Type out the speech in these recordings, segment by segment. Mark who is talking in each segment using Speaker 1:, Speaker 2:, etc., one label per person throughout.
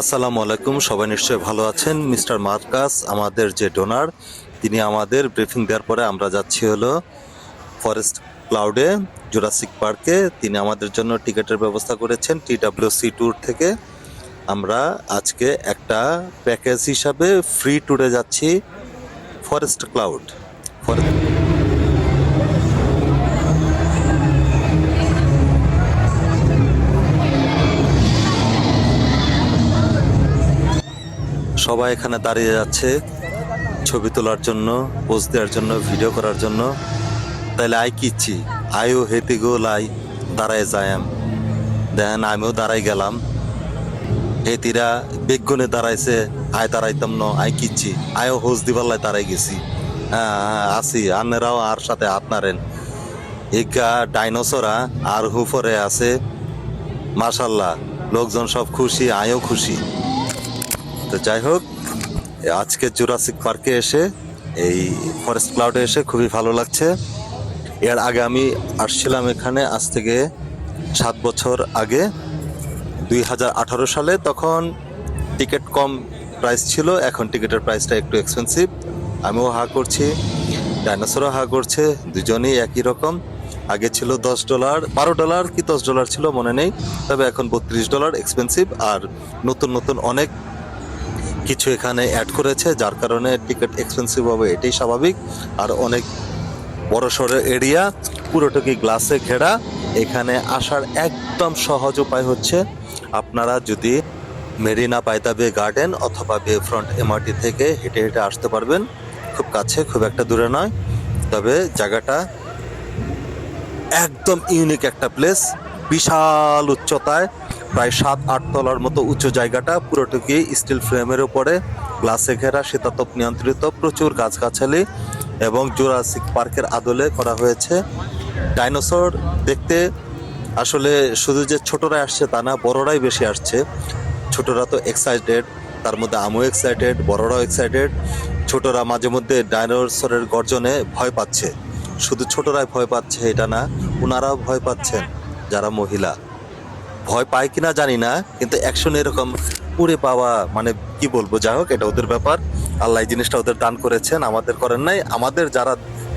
Speaker 1: আসসালামু আলাইকুম, সবাই নিশ্চয়ই ভালো আছেন। মিস্টার মার্কাস, আমাদের যে ডোনার, তিনি আমাদের ব্রিফিং দেওয়ার পরে আমরা যাচ্ছি হলো ফরেস্ট ক্লাউডে, জুরাসিক পার্কে। তিনি আমাদের জন্য টিকিটের ব্যবস্থা করেছেন টি টিডাব্লিউসি ট্যুর থেকে। আমরা আজকে একটা প্যাকেজ হিসাবে ফ্রি ট্যুরে যাচ্ছি ফরেস্ট ক্লাউড। ফরেস্ট সবাই এখানে দাঁড়িয়ে যাচ্ছে ছবি তোলার জন্য পোজ দেওয়ার জন্য ভিডিও করার জন্য। তাইলে আই কিচ্ছি? আইও হেতে গো লাই দাঁড়ায় যায়াম দেখেন আমিও দাঁড়াই গেলাম। হেতিরা বেগুনে দাঁড়াইছে আয় দাঁড়াইতাম ন আই কিচ্ছি। আয়ও হোস দিবাল্লায় দাঁড়াই গেছি। হ্যাঁ হ্যাঁ, আসি আন্নেরাও আর সাথে হাত নাড়েন। এগা ডাইনোসরা আর হুফরে আছে। মাশাল্লাহ লোকজন সব খুশি আয়ও খুশি। তো যাই হোক, আজকে জুরাসিক পার্কে এসে, এই ফরেস্ট ক্লাউডে এসে খুবই ভালো লাগছে। এর আগে আমি আসছিলাম এখানে আজ থেকে সাত বছর আগে, দুই হাজার আঠারো সালে। তখন টিকিট কম প্রাইস ছিল, এখন টিকিটের প্রাইসটা একটু এক্সপেন্সিভ আমিও হা করছি ডাইনোসরও হা করছে, দুজনেই একই রকম। আগে ছিল দশ ডলার বারো ডলার কি দশ ডলার ছিল মনে নেই, তবে এখন বত্রিশ ডলার এক্সপেন্সিভ আর নতুন নতুন অনেক কিছু এখানে অ্যাড করেছে, যার কারণে টিকিট এক্সপেন্সিভ হবে, এটাই স্বাভাবিক। আর অনেক বড় সড়ো এরিয়া পুরোটুকি গ্লাসে ঘেরা, এখানে আসার একদম সহজ উপায় হচ্ছে, আপনারা যদি মেরিনা পাইতাবে গার্ডেন অথবা বে ফ্রন্ট এমআরটি থেকে হেঁটে হেঁটে আসতে পারবেন, খুব কাছে, খুব একটা দূরে নয়। তবে জায়গাটা একদম ইউনিক একটা প্লেস বিশাল উচ্চতায়। প্রায় সাত, আট তলার মতো উঁচু জায়গাটা পুরোটুকি স্টিল ফ্রেমের উপরে। গ্লাসে ঘেরা, শীতাতপ নিয়ন্ত্রিত, প্রচুর গাছগাছালি এবং জুরাসিক পার্কের আদলে করা হয়েছে। ডাইনোসর দেখতে আসলে শুধু যে ছোটরা আসছে তা না, বড়রাই বেশি আসছে। ছোটরা তো এক্সাইটেড তার মধ্যে আমিও এক্সাইটেড বড়রাও এক্সাইটেড ছোটরা মাঝে মধ্যে ডাইনোসরের গর্জনে ভয় পাচ্ছে। শুধু ছোটরাই ভয় পাচ্ছে, এটা না ওনারাও ভয় পাচ্ছেন, যারা মহিলা। ভয় পায় কিনা জানি না, কিন্তু অ্যাকশন এরকম পুরে পাওয়া মানে কি বলব, যাই হোক, এটা ওদের ব্যাপার। আল্লাহ এই জিনিসটা ওদের দান করেছেন, আমাদের করেন নাই। আমাদের যারা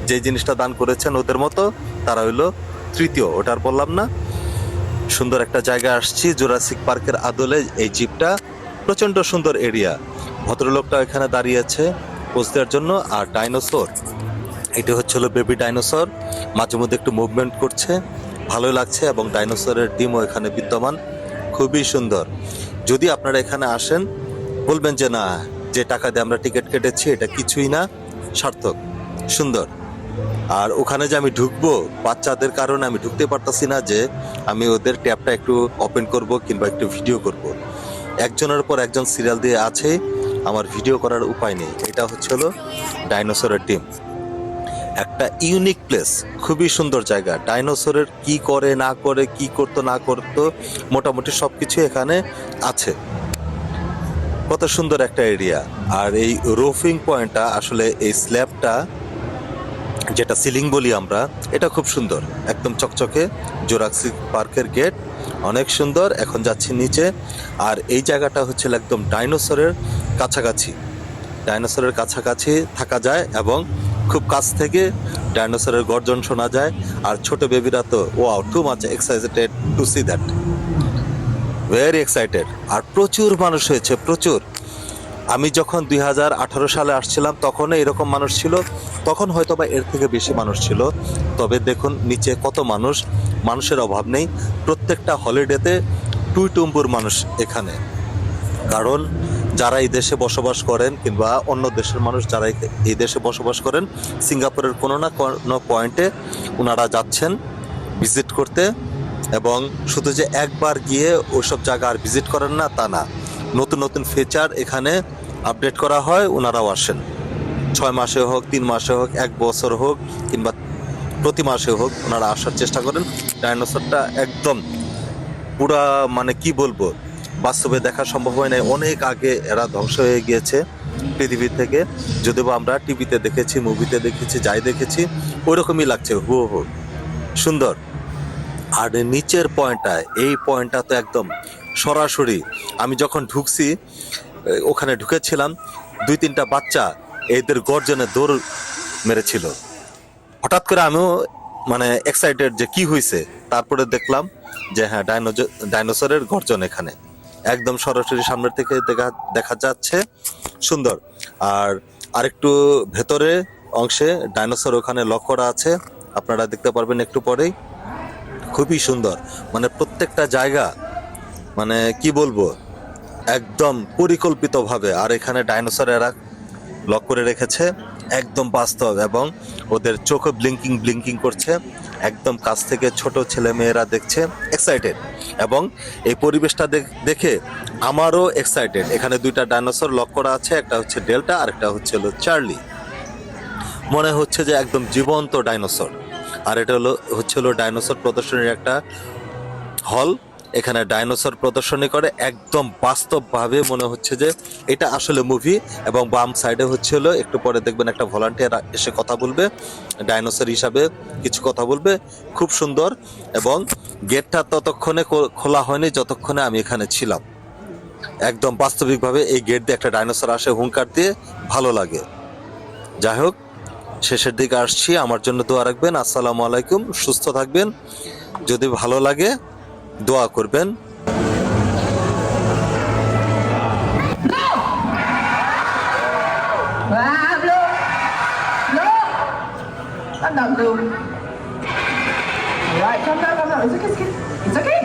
Speaker 1: যে জিনিসটা দান করেছেন ওদের মতো, তারা হইল তৃতীয়, ওটার বললাম না। সুন্দর একটা জায়গায় আসছি জোরাসিক পার্কের আদলে এই জিপটা প্রচণ্ড সুন্দর এরিয়া ভদ্রলোকটা এখানে দাঁড়িয়েছে পোজ দেওয়ার জন্য, আর ডাইনোসর এটা হচ্ছে হলো বেবি ডাইনোসর মাঝে মধ্যে একটু মুভমেন্ট করছে। ভালো লাগছে এবং ডাইনোসরের ডিমও এখানে বিদ্যমান, খুবই সুন্দর। যদি আপনারা এখানে আসেন, বলবেন যে না, যে টাকা দিয়ে আমরা টিকিট কেটেছি, এটা কিছুই না, সার্থক, সুন্দর। আর ওখানে যে আমি ঢুকবো, বাচ্চাদের কারণে আমি ঢুকতে পারতাছি না যে আমি ওদের ট্যাবটা একটু ওপেন করব কিংবা একটু ভিডিও করব। একজনের পর একজন সিরিয়াল দিয়ে আছে, আমার ভিডিও করার উপায় নেই। এটা হচ্ছে হলো ডাইনোসরের ডিম। একটা ইউনিক প্লেস খুবই সুন্দর জায়গা। ডাইনোসরের কি করে, না করে, কি করতো, না করতো, মোটামুটি সব কিছু এখানে আছে। কত সুন্দর একটা এরিয়া আর এই রোফিং পয়েন্টটা আসলে এই স্ল্যাবটা যেটা সিলিং বলি আমরা, এটা খুব সুন্দর। একদম চকচকে জোরাক্সিক পার্কের গেট অনেক সুন্দর। এখন যাচ্ছি নিচে। আর এই জায়গাটা হচ্ছে একদম ডাইনোসরের কাছাকাছি। ডাইনোসরের কাছাকাছি থাকা যায় এবং খুব কাছ থেকে ডাইনোসরের গর্জন শোনা যায়, আর ছোট বেবিরা তো wow too much excited to see that very excited আর প্রচুর মানুষ হয়েছে, প্রচুর। আমি যখন দুই হাজার আঠারো সালে আসছিলাম, তখন এরকম মানুষ ছিল, তখন হয়তো বা এর থেকে বেশি মানুষ ছিল। তবে দেখুন, নিচে কত মানুষ, মানুষের অভাব নেই। প্রত্যেকটা হলিডেতে টুই টুম্বুর মানুষ এখানে। কারণ যারা এই দেশে বসবাস করেন কিংবা অন্য দেশের মানুষ যারা এই- দেশে বসবাস করেন, সিঙ্গাপুরের কোনো না কোনো পয়েন্টে ওনারা যাচ্ছেন ভিজিট করতে এবং শুধু যে একবার গিয়ে ওইসব জায়গা আর ভিজিট করেন না, তা না। নতুন নতুন ফিচার এখানে আপডেট করা হয় ওনারাও আসেন। ছয় মাসে হোক, তিন মাসে হোক, এক বছর হোক কিংবা প্রতি মাসে হোক ওনারা আসার চেষ্টা করেন। ডাইনোসরটা একদম পুরা মানে কি বলব? বাস্তবে দেখা সম্ভব হয় নাই। অনেক আগে এরা ধ্বংস হয়ে গিয়েছে পৃথিবী থেকে। যদিও আমরা টিভিতে দেখেছি, মুভিতে দেখেছি, যাই দেখেছি ওই রকমই লাগছে, হু হু। সুন্দর। আর নিচের পয়েন্টটা এই পয়েন্টটা তো একদম সরাসরি আমি যখন ঢুকছি, ওখানে ঢুকেছিলাম, দুই তিনটা বাচ্চা এদের গর্জনে দৌড় মেরেছিল। হঠাৎ করে আমিও মানে এক্সাইটেড যে কি হয়েছে তারপরে দেখলাম যে হ্যাঁ ডাইনোজ, ডাইনোসরের গর্জন এখানে। একদম সরাসরি সামনের থেকে দেখা দেখা যাচ্ছে। সুন্দর। আর আরেকটু ভেতরে অংশে ডাইনোসর ওখানে লক করা আছে। আপনারা দেখতে পারবেন একটু পরেই। খুবই সুন্দর। মানে প্রত্যেকটা জায়গা মানে কি বলব, একদম পরিকল্পিতভাবে। আর এখানে ডাইনোসর এরা লক করে রেখেছে। একদম বাস্তব এবং ওদের চোখে ব্লিঙ্কিং ব্লিঙ্কিং করছে, একদম কাছ থেকে ছোট ছেলে মেয়েরা দেখছে এক্সাইটেড এবং এই পরিবেশটা দেখে আমারও এক্সাইটেড এখানে দুইটা ডাইনোসর লক করা আছে, একটা হচ্ছে ডেল্টা আর একটা হচ্ছে হলো চার্লি মনে হচ্ছে যে একদম জীবন্ত ডাইনোসর আর এটা হলো, হচ্ছে হলো ডাইনোসর প্রদর্শনীর একটা হল এখানে ডাইনোসর প্রদর্শনী করে একদম বাস্তবভাবে মনে হচ্ছে যে এটা আসলে মুভি এবং বাম সাইডে হচ্ছে হলো একটু পরে দেখবেন একটা ভলান্টিয়ার এসে কথা বলবে, ডাইনোসর হিসাবে কিছু কথা বলবে, খুব সুন্দর এবং গেটটা ততক্ষণে খোলা হয়নি যতক্ষণে আমি এখানে ছিলাম। একদম বাস্তবিকভাবে এই গেট দিয়ে একটা ডাইনোসর আসে, হুঙ্কার দিয়ে ভালো লাগে। যাই হোক, শেষের দিকে আসছি, আমার জন্য দোয়া রাখবেন, আসসালামু আলাইকুম, সুস্থ থাকবেন, যদি ভালো লাগে দোয়া করবেন
Speaker 2: Ah, Blue! Blue! Calm down, Blue. Alright, calm down, calm down. It's okay, it's okay. It's okay.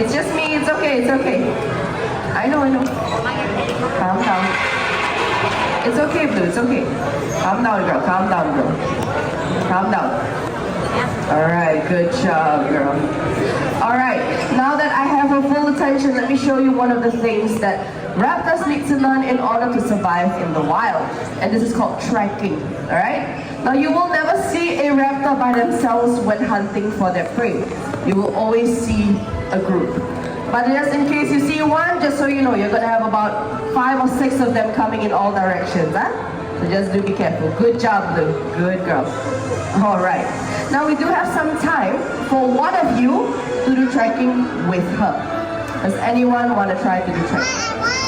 Speaker 2: It's just me, it's okay, it's okay. I know, I know. Calm down. It's okay, Blue, it's okay. Calm down, girl, calm down, girl. Calm down. Alright, good job, girl. Alright, now that I have her full attention, let me show you one of the things that raptors need to learn in order to survive in the wild. And this is called tracking. Alright? Now you will never see a raptor by themselves when hunting for their prey. You will always see a group. But just in case you see one, just so you know, you're gonna have about five or six of them coming in all directions, huh? So just do be careful. Good job, Blue. Good girl. All right. Now we do have some time for one of you to do trekking with her. Does anyone want to try to do trekking?